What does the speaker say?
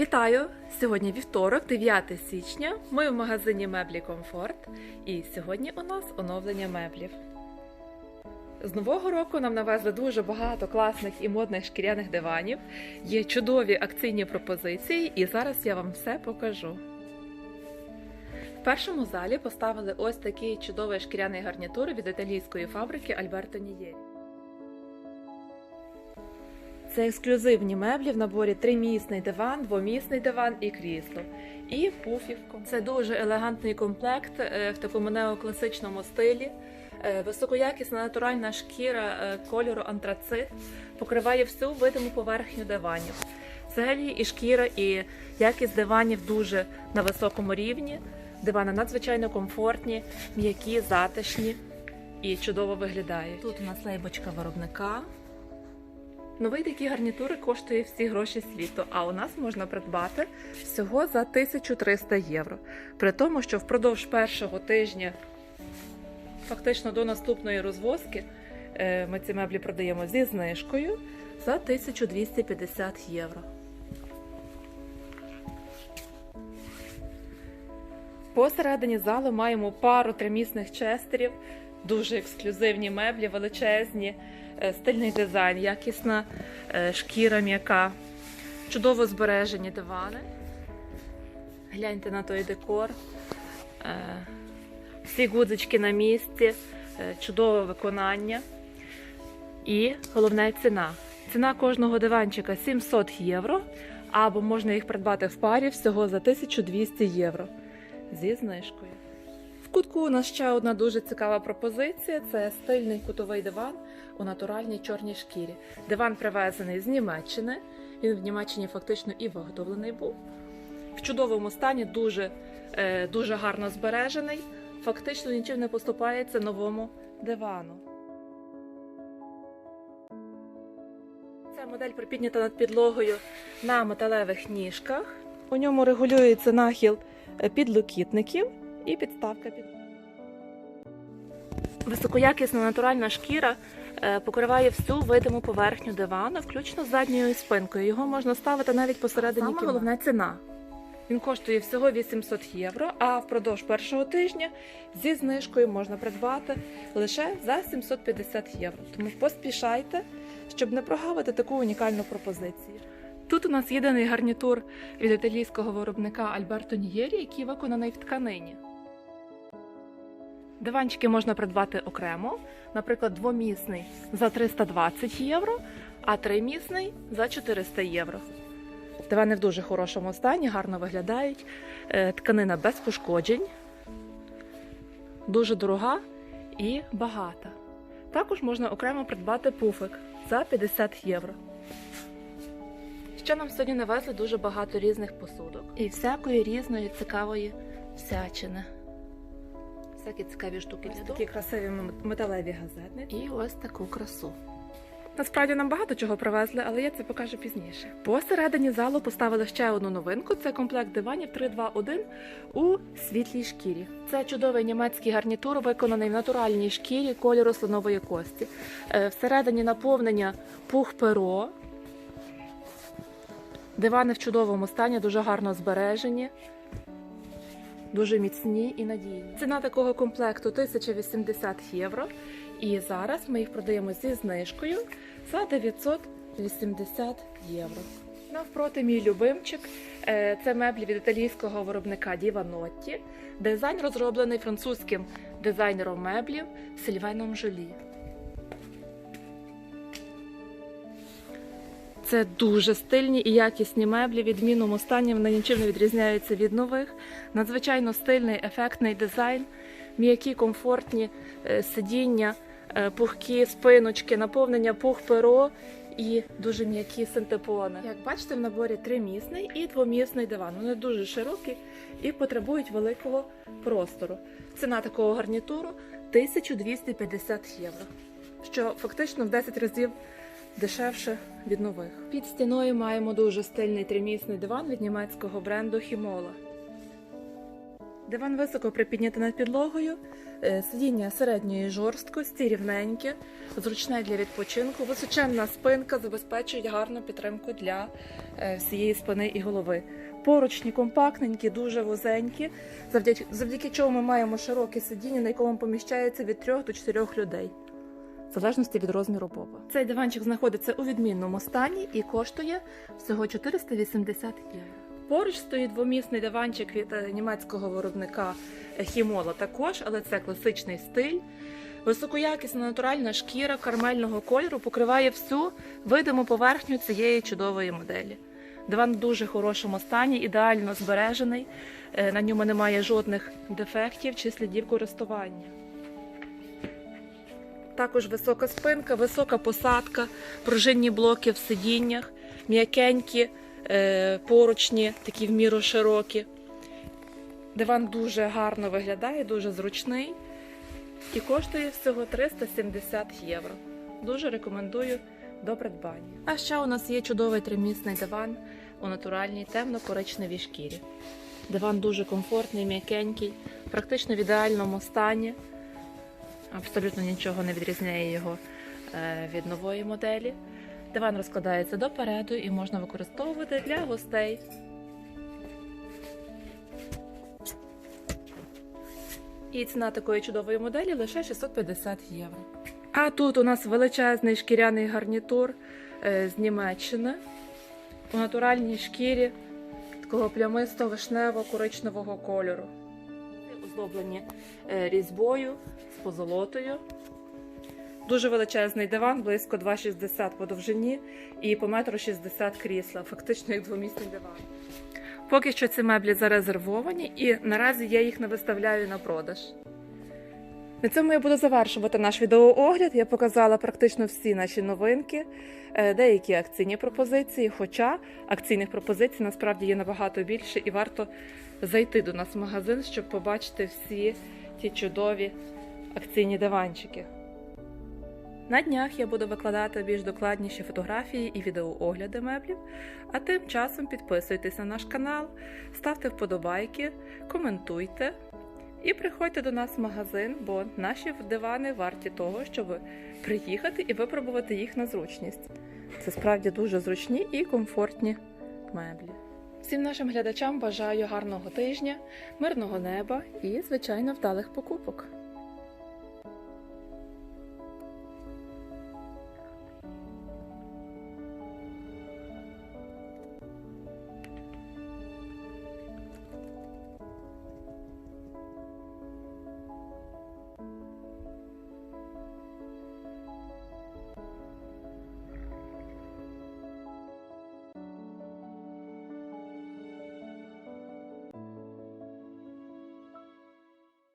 Вітаю! Сьогодні вівторок, 9 січня. Ми в магазині меблі Комфорт. І сьогодні у нас оновлення меблів. З нового року нам навезли дуже багато класних і модних шкіряних диванів. Є чудові акційні пропозиції, і зараз я вам все покажу. В першому залі поставили ось такий чудовий шкіряний гарнітур від італійської фабрики Альберто Нієрі. Це ексклюзивні меблі в наборі тримісний диван, двомісний диван і крісло. І пуфівку. Це дуже елегантний комплект е, в такому неокласичному стилі. Е, Високоякісна натуральна шкіра е, кольору антрацит покриває всю видиму поверхню диванів. Взагалі і шкіра, і якість диванів дуже на високому рівні. Дивани надзвичайно комфортні, м'які, затишні і чудово виглядають. Тут у нас лейбочка виробника. Новий такі гарнітури коштує всі гроші світу, а у нас можна придбати всього за 1300 євро. При тому, що впродовж першого тижня, фактично до наступної розвозки, е, ми ці меблі продаємо зі знижкою за 1250 євро. Посередині залу маємо пару тримісних честерів, дуже ексклюзивні меблі, величезні, е, стильний дизайн, якісна е, шкіра м'яка, чудово збережені дивани. Гляньте на той декор. Е, Всі гудзички на місці, чудове виконання. І головне ціна. Ціна кожного диванчика 700 євро, або можна їх придбати в парі всього за 1200 євро зі знижкою. Кутку у нас ще одна дуже цікава пропозиція: це стильний кутовий диван у натуральній чорній шкірі. Диван привезений з Німеччини. Він в Німеччині фактично і виготовлений був. В чудовому стані, дуже, е, дуже гарно збережений. Фактично нічим не поступається новому дивану. Ця модель припіднята над підлогою на металевих ніжках. У ньому регулюється нахил підлокітників і підставка під. Високоякісна натуральна шкіра е, покриває всю видиму поверхню дивану, включно з задньою спинкою. Його можна ставити навіть посередині. Саме головна ціна. Він коштує всього 800 євро, а впродовж першого тижня зі знижкою можна придбати лише за 750 євро. Тому поспішайте, щоб не прогавити таку унікальну пропозицію. Тут у нас єдиний гарнітур від італійського виробника Альберто Нієрі, який виконаний в тканині. Диванчики можна придбати окремо, наприклад, двомісний за 320 євро, а тримісний за 400 євро. Дивани в дуже хорошому стані, гарно виглядають. Е, Тканина без пошкоджень, дуже дорога і багата. Також можна окремо придбати пуфик за 50 євро. Ще нам сьогодні навезли дуже багато різних посудок і всякої різної цікавої всячини. Всякі цікаві штуки для такі красиві металеві газетники. І ось таку красу. Насправді нам багато чого привезли, але я це покажу пізніше. Посередині залу поставили ще одну новинку: це комплект диванів 321 у світлій шкірі. Це чудовий німецький гарнітур, виконаний в натуральній шкірі кольору слонової кості. Е, Всередині наповнення пух-перо. Дивани в чудовому стані, дуже гарно збережені, дуже міцні і надійні. Ціна такого комплекту 1080 євро. І зараз ми їх продаємо зі знижкою за 980 євро. Навпроти мій любимчик е, це меблі від італійського виробника Діва Нотті. Дизайн розроблений французьким дизайнером меблів Сільвеном Жолі. Це дуже стильні і якісні меблі. В відмінному стані вони нічим не відрізняються від нових. Надзвичайно стильний, ефектний дизайн, м'які, комфортні е, сидіння, е, пухкі спиночки, наповнення пух-перо і дуже м'які синтепони. Як бачите, в наборі тримісний і двомісний диван. Вони дуже широкі і потребують великого простору. Ціна такого гарнітуру 1250 євро, що фактично в 10 разів дешевше від нових. Під стіною маємо дуже стильний тримісний диван від німецького бренду Хімола. Диван високо припіднятий над підлогою, е, сидіння середньої жорсткості, рівненьке, зручне для відпочинку, височенна спинка забезпечує гарну підтримку для е, всієї спини і голови. Поручні компактненькі, дуже вузенькі, завдяки, завдяки чому ми маємо широке сидіння, на якому поміщається від 3 до 4 людей. Залежності від розміру боба. Цей диванчик знаходиться у відмінному стані і коштує всього 480 євро. Поруч стоїть двомісний диванчик від е, німецького виробника Хімола також, але це класичний стиль. Високоякісна натуральна шкіра кармельного кольору покриває всю видиму поверхню цієї чудової моделі. Диван в дуже хорошому стані, ідеально збережений. е, На ньому немає жодних дефектів чи слідів користування. Також висока спинка, висока посадка, пружинні блоки в сидіннях, м'якенькі е, поручні, такі в міру широкі. Диван дуже гарно виглядає, дуже зручний і коштує всього 370 євро. Дуже рекомендую до придбання. А ще у нас є чудовий тримісний диван у натуральній темно-коричневій шкірі. Диван дуже комфортний, м'якенький, практично в ідеальному стані. Абсолютно нічого не відрізняє його е, від нової моделі. Диван розкладається допереду і можна використовувати для гостей. І ціна такої чудової моделі лише 650 євро. А тут у нас величезний шкіряний гарнітур е, з Німеччини у натуральній шкірі такого плямисто вишнево-коричневого кольору. Оздоблені е, різьбою з позолотою. Дуже величезний диван, близько 2,60 по довжині і по метру 60 крісла, фактично як двомісний диван. Поки що ці меблі зарезервовані і наразі я їх не виставляю на продаж. На цьому я буду завершувати наш відеоогляд. Я показала практично всі наші новинки, е, деякі акційні пропозиції, хоча акційних пропозицій насправді є набагато більше і варто зайти до нас в магазин, щоб побачити всі ті чудові акційні диванчики. На днях я буду викладати більш докладніші фотографії і відеоогляди меблів, а тим часом підписуйтесь на наш канал, ставте вподобайки, коментуйте і приходьте до нас в магазин, бо наші дивани варті того, щоб приїхати і випробувати їх на зручність. Це справді дуже зручні і комфортні меблі. Всім нашим глядачам бажаю гарного тижня, мирного неба і, звичайно, вдалих покупок.